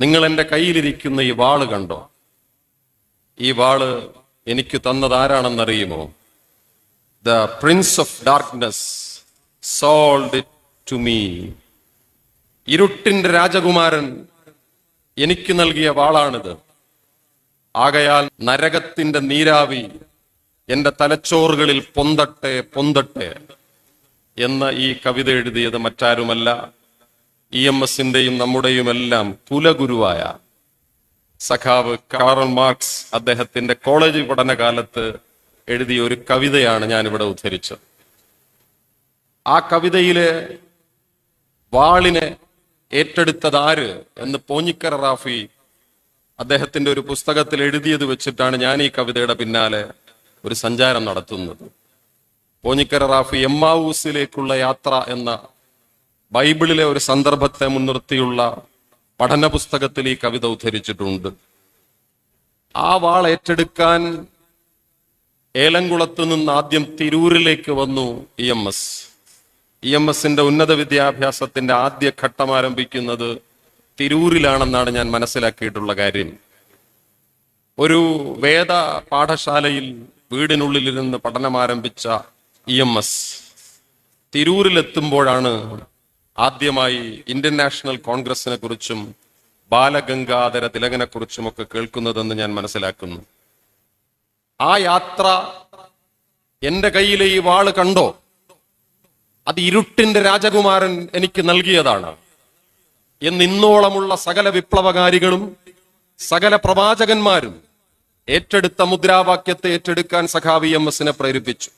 നിങ്ങൾ എന്റെ കയ്യിലിരിക്കുന്ന ഈ വാൾ കണ്ടോ? ഈ വാൾ എനിക്ക് തന്നത് ആരാണെന്നറിയുമോ? The prince of darkness sold to me ഇരുട്ടിന്റെ രാജകുമാരൻ എനിക്ക് നൽകിയ വാളാണിത്. ആകയാൽ നരകത്തിന്റെ നീരാവി എന്റെ തലച്ചോറുകളിൽ പൊന്തട്ടെ പൊന്തട്ടെ എന്ന ഈ കവിത എഴുതിയത് മറ്റാരുമല്ല. ഇ എം എസിന്റെയും നമ്മുടെയുമെല്ലാം കുലഗുരുവായ സഖാവ് കാറൽ മാർക്സ് അദ്ദേഹത്തിന്റെ കോളേജ് പഠനകാലത്ത് എഴുതിയ ഒരു കവിതയാണ് ഞാനിവിടെ ഉദ്ധരിച്ചത്. ആ കവിതയിലെ വാളിനെ ഏറ്റെടുത്തതാര് എന്ന് പോഞ്ഞിക്കര റാഫി അദ്ദേഹത്തിന്റെ ഒരു പുസ്തകത്തിൽ എഴുതിയത് വെച്ചിട്ടാണ് ഞാൻ ഈ കവിതയുടെ പിന്നാലെ ഒരു സഞ്ചാരം നടത്തുന്നത്. പോഞ്ഞിക്കര റാഫി എമ്മാവൂസിലേക്കുള്ള യാത്ര എന്ന ബൈബിളിലെ ഒരു സന്ദർഭത്തെ മുൻനിർത്തിയുള്ള പഠന പുസ്തകത്തിൽ ഈ കവിത ഉദ്ധരിച്ചിട്ടുണ്ട്. ആ വാൾ ഏറ്റെടുക്കാൻ ഏലംകുളത്ത് നിന്ന് ആദ്യം തിരൂരിലേക്ക് വന്നു E M S. E M എസിന്റെ ഉന്നത വിദ്യാഭ്യാസത്തിന്റെ ആദ്യ ഘട്ടം ആരംഭിക്കുന്നത് തിരൂരിലാണെന്നാണ് ഞാൻ മനസ്സിലാക്കിയിട്ടുള്ള കാര്യം. ഒരു വേദ പാഠശാലയിൽ വീടിനുള്ളിലിരുന്ന് പഠനം ആരംഭിച്ച ഇ എം എസ് തിരൂരിലെത്തുമ്പോഴാണ് ആദ്യമായി ഇന്ത്യൻ നാഷണൽ കോൺഗ്രസിനെ കുറിച്ചും ബാലഗംഗാധര തിലകനെ കുറിച്ചുമൊക്കെ കേൾക്കുന്നതെന്ന് ഞാൻ മനസ്സിലാക്കുന്നു. ആ യാത്ര എന്റെ കയ്യിലെ ഈ വാൾ കണ്ടോ? അത് ഇരുട്ടിന്റെ രാജകുമാരൻ എനിക്ക് നൽകിയതാണ്. എന്ന് ഇന്നോളമുള്ള സകല വിപ്ലവകാരികളും സകല പ്രവാചകന്മാരും ഏറ്റെടുത്ത മുദ്രാവാക്യത്തെ ഏറ്റെടുക്കാൻ സഖാവി എം എസിനെ പ്രേരിപ്പിച്ചു.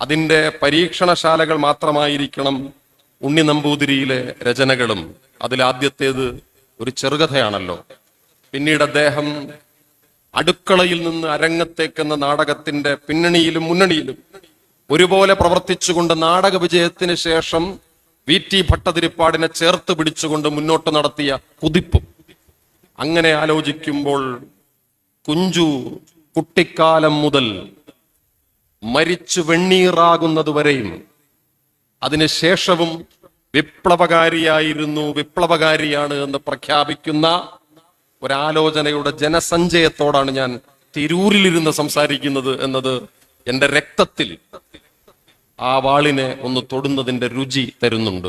അതിന്റെ പരീക്ഷണശാലകൾ മാത്രമായിരിക്കണം ഉണ്ണി നമ്പൂതിരിയിലെ രചനകളും അതിലാദ്യത്തേത് ഒരു ചെറുകഥയാണല്ലോ. പിന്നീട് അദ്ദേഹം അടുക്കളയിൽ നിന്ന് അരങ്ങത്തേക്കെന്ന നാടകത്തിന്റെ പിന്നണിയിലും മുന്നണിയിലും ഒരുപോലെ പ്രവർത്തിച്ചുകൊണ്ട് നാടക വിജയത്തിന് ശേഷം വി ടി ഭട്ടതിരിപ്പാടിനെ ചേർത്ത് പിടിച്ചുകൊണ്ട് മുന്നോട്ട് നടത്തിയ കുതിപ്പും. അങ്ങനെ ആലോചിക്കുമ്പോൾ കുഞ്ചു കുട്ടിക്കാലം മുതൽ മരിച്ചു വെണ്ണീറാകുന്നതുവരെയും അതിനുശേഷവും വിപ്ലവകാരിയായിരുന്നു വിപ്ലവകാരിയാണ് എന്ന് പ്രഖ്യാപിക്കുന്ന ഒരാലോചനയുടെ ജനസഞ്ചയത്തോടാണ് ഞാൻ തിരൂരിലിരുന്ന് സംസാരിക്കുന്നത് എന്നത് എന്റെ രക്തത്തിൽ ആ വാളിനെ ഒന്ന് തൊടുന്നതിന്റെ രുചി തരുന്നുണ്ട്.